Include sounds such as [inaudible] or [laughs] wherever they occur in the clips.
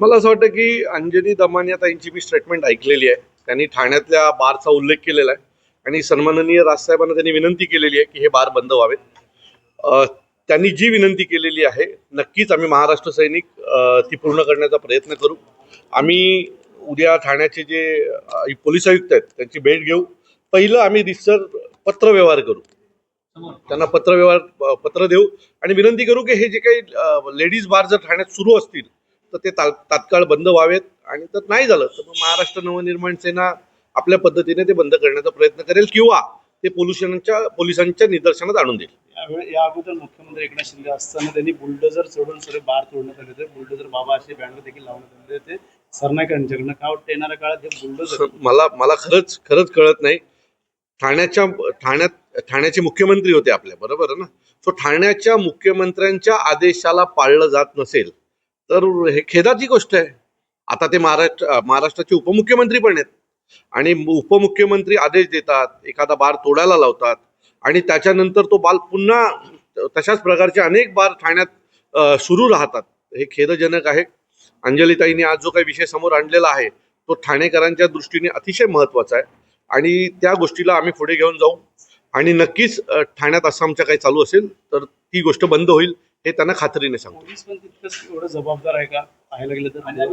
मला असं वाटतं की अंजनी दमानिया ताईंची मी स्टेटमेंट ऐकलेली आहे. त्यांनी ठाण्यातल्या बारचा उल्लेख केलेला आहे. आणि सन्माननीय राजसाहेबांना त्यांनी विनंती केलेली आहे की हे बार बंद व्हावेत. त्यांनी जी विनंती केलेली आहे नक्कीच आम्ही महाराष्ट्र सैनिक ती पूर्ण करण्याचा प्रयत्न करू. आम्ही उद्या ठाण्याचे जे पोलीस आयुक्त आहेत त्यांची भेट घेऊ. पहिलं आम्ही रिसर पत्रव्यवहार करू. त्यांना पत्रव्यवहार पत्र देऊ. आणि विनंती करू की हे जे काही लेडीज बार जर ठाण्यात सुरू असतील तर ते ता- तात्काळ बंद व्हावेत. आणि तर नाही झालं तर मग महाराष्ट्र नवनिर्माण सेना आपल्या पद्धतीने ते बंद करण्याचा प्रयत्न करेल किंवा ते पोल्युशनच्या पोलिसांच्या निदर्शनात आणून देईल. यावेळी या अगोदर मुख्यमंत्री एकनाथ शिंदे असताना त्यांनी बुलडोजर सोडून सर्व बार तोडण्यात आले होते. बुलडोजर बाबा असे बॅनर देखील लावण्यात आले होते. सरनाईक यांच्याकडनं काय वाटतं येणाऱ्या काळात हे बुलडोजर [laughs] मला मला खरंच खरंच कळत नाही. ठाण्याच्या ठाण्यात ठाण्याचे मुख्यमंत्री होते आपल्या बरोबर ना? सो ठाण्याच्या मुख्यमंत्र्यांच्या आदेशाला पाळलं जात नसेल तर हे खेदाची गोष्ट आहे. आता ते महाराष्ट्र महाराष्ट्राचे उपमुख्यमंत्री पण आहेत. आणि उपमुख्यमंत्री आदेश देतात एखादा बार तोडायला लावतात. आणि त्याच्यानंतर तो बाल पुन्हा तशाच प्रकारचे अनेक बार ठाण्यात सुरू राहतात. हे खेदजनक आहे. अंजलीताईंनी आज जो काही विषय समोर आणलेला आहे तो ठाणेकरांच्या दृष्टीने अतिशय महत्त्वाचा आहे. आणि त्या गोष्टीला आम्ही पुढे घेऊन जाऊ. आणि नक्कीच ठाण्यात असं आमच्या काही चालू असेल तर ती गोष्ट बंद होईल. हे त्यांना खात्रीने सांगतो. पोलीस पण तितकंच एवढं जबाबदार आहे का? पाहायला गेलं तर आता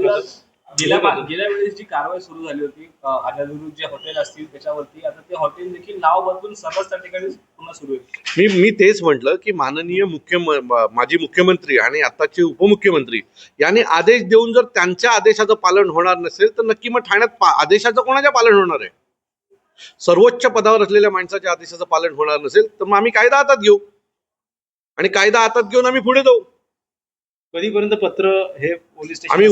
गेल्या गेल्या वेळेस जी कारवाई सुरू झाली होती आजादुरू जे हॉटेल असतील त्याच्यावरती आता ते हॉटेल देखील नाव बदलून सर्वच त्या ठिकाणी पुन्हा सुरू आहे. मी मी तेच म्हटलं की माननीय मुख्य माजी मुख्यमंत्री आणि आताचे उपमुख्यमंत्री यांनी आदेश देऊन जर त्यांच्या आदेशाचं पालन होणार नसेल तर नक्की मग ठाण्यात आदेशाचं कोणाच्या पालन होणार आहे? सर्वोच्च पदावर असलेल्या माणसाच्या आदेशाचं पालन होणार नसेल तर मग आम्ही कायदा हातात घेऊ. आणि कायदा हातात घेऊन आम्ही पुढे जाऊ. कधीपर्यंत पत्र हे पोलीस स्टेशन आम्ही